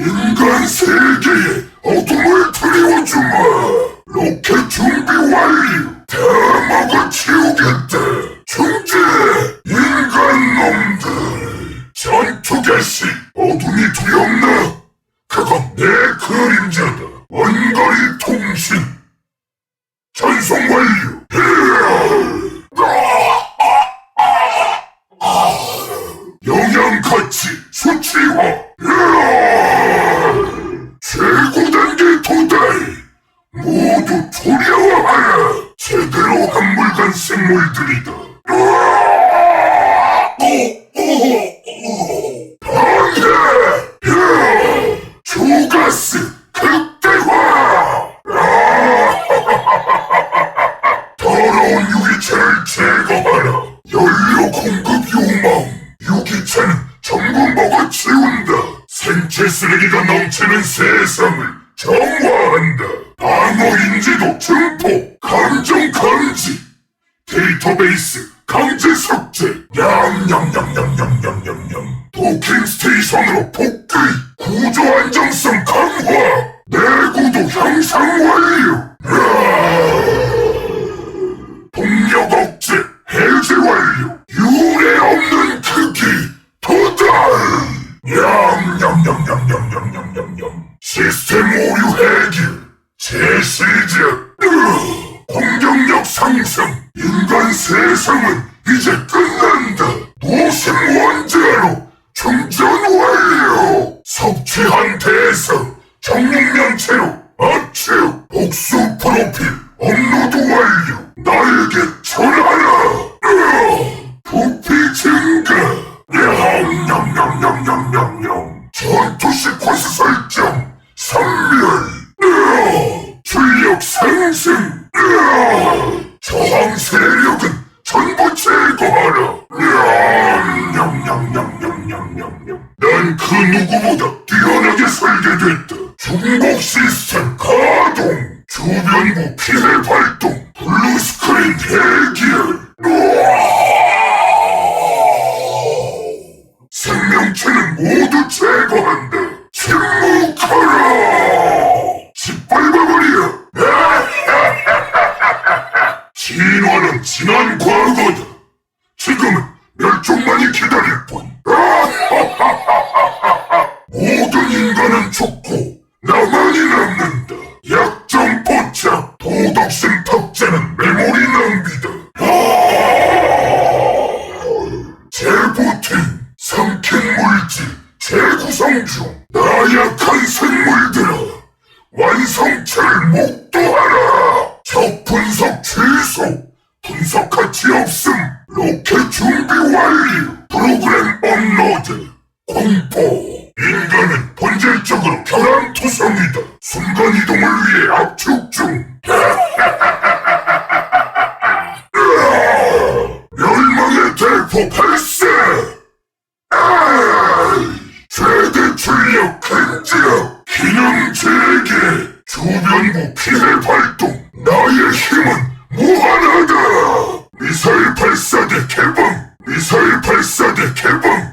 인간 세계에 어둠을 드리워주마. 로켓 준비 완료. 다 먹어 치우겠다 중재 인간 놈들. 전투 개시 어둠이 두렵나? 그건 내 그림자다. 원거리 통신 전송 완료 영양 가치 수치화 최고 단계 도달 모 두 두려워하라 제대로 한물간 생물들이다. 방해 조가스 극대화 더러운 유기체를 제거하라 연료 공급 요망 유기체는 전부 먹어치운다 생체 쓰레기가 넘치는 세상을 정화한다 방어 인지도 증폭 감정 감지 데이터베이스 강제 삭제 냠냠냠냠냠냠냠냠 도킹 스테이션으로 복귀 구조 안정성 강화 내구도 향상 완료 동력 억제 해제 완료 유례 없는 크기 도달 냠냠냠냠냠냠냠냠냠 시스템 오류 해결 으, 공격력 상승. 인간 세상은 이제 끝난다. 무슨 원자로 충전 완료. 섭취한 대상 정육면체로 압축. 복수 프로필 업로드 완료. 나에게 전하라. 으, 부피 증가. 냠냠냠냠냠냠 전투 시퀀스 저항 세력은 전부 제거하라. 냠냠냠냠냠냠냠 난 그 누구보다 뛰어나게 설계됐다. 중복 시스템 가동 주변부 피해 발동 블루 스크린 해결 생명체는 모두 제거한다 진화는 지난 과거다. 지금은 멸종만이 기다릴 뿐. 모든 인간은 죽고 나만이 남는다. 약점 포착. 도덕심 탑재는 메모리 낭비다. 재부팅 삼킨 물질 재구성 중 나약한 생물들아 완성체를 목 분석 가치 없음. 로켓 준비 완료. 프로그램 업로드. 공포. 인간은 본질적으로 결함투성이다. 순간이동을 위해 압축 중. 멸망의 대포 발사. 최대 출력 근지력 기능 재개. 주변부 피해 발동 sleep is on the table.